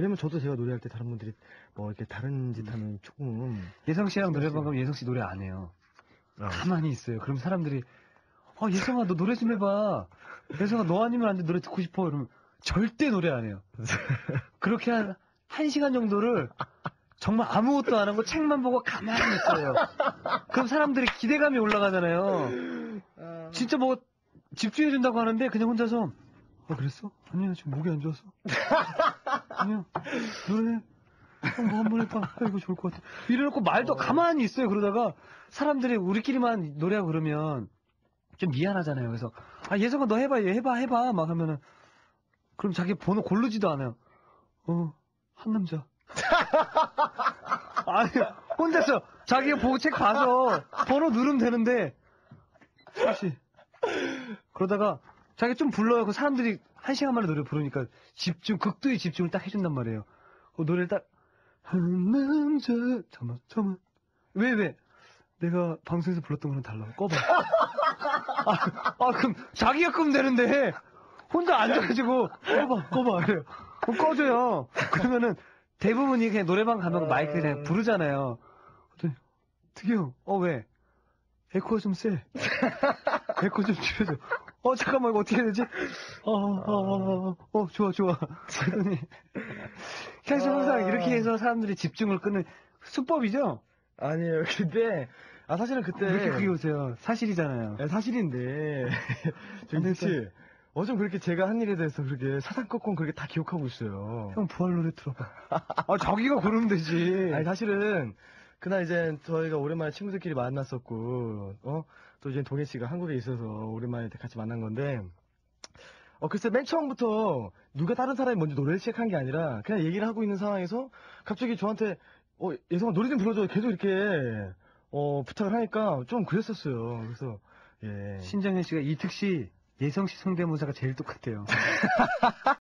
왜냐면 저도 제가 노래할 때 다른 분들이 뭐 이렇게 다른 짓 하면 조금 예성 씨랑 노래방 가면 예성 씨 노래 안 해요. 아, 가만히 있어요. 그럼 사람들이 어 예성아 너 노래 좀 해봐. 예성아 너 아니면 안 돼 노래 듣고 싶어. 이러면 절대 노래 안 해요. 그렇게 한한 시간 정도를 정말 아무것도 안 하고 책만 보고 가만히 있어요. 그럼 사람들이 기대감이 올라가잖아요. 진짜 뭐 집중해준다고 하는데 그냥 혼자서 어 그랬어? 아니야 지금 목이 안 좋아서 아니야 노래 뭐한번 해봐 아, 이거 좋을 것 같아. 이래놓고 말도 가만히 있어요. 그러다가 사람들이 우리끼리만 노래하고 그러면 좀 미안하잖아요. 그래서 아 예성아 너 해봐 얘 해봐 해봐. 막 하면은 그럼 자기 번호 고르지도 않아요. 어 한 남자. 아니 혼자서 자기가 보고 책 봐서 번호 누르면 되는데 사실. 그러다가 자기 좀 불러요. 그 사람들이 한 시간 만에 노래 부르니까 집중, 극도의 집중을 딱 해준단 말이에요. 그 노래를 딱, 한 남자, 잠깐만, 잠깐만. 왜, 왜? 내가 방송에서 불렀던 거랑 달라. 꺼봐. 아, 아, 그럼 자기가 끄면 되는데, 혼자 앉아가지고, 꺼봐, 꺼봐. 그래요. 그럼 꺼줘요. 그러면은 대부분이 그냥 노래방 가면 마이크 그냥 부르잖아요. 특이 형, 어, 왜? 에코가 좀 세. 에코 좀 줄여줘. 어, 잠깐만, 이거 어떻게 해야 되지? 어, 어, 어, 어, 어, 좋아, 좋아. 그러더니, 계속 항상 이렇게 해서 사람들이 집중을 끄는 수법이죠? 아니에요. 근데 아 사실은 그때 왜 이렇게 크게 오세요? 사실이잖아요. 네, 사실인데 정진 씨 어쩜 그렇게 제가 한 일에 대해서 그렇게 사사건건 그렇게 다 기억하고 있어요. 형 부활 노래 들어봐. 아, 자기가 고르면 되지. 아니 사실은 그날 이제 저희가 오랜만에 친구들끼리 만났었고 어 또 이제 동해 씨가 한국에 있어서 오랜만에 같이 만난 건데 어 글쎄 맨 처음부터 누가 다른 사람이 먼저 노래를 시작한 게 아니라 그냥 얘기를 하고 있는 상황에서 갑자기 저한테 어 예성아 노래 좀 불러줘 계속 이렇게 어 부탁을 하니까 좀 그랬었어요. 그래서 예. 신정현 씨가 이특 씨, 예성 씨 성대모사가 제일 똑같아요.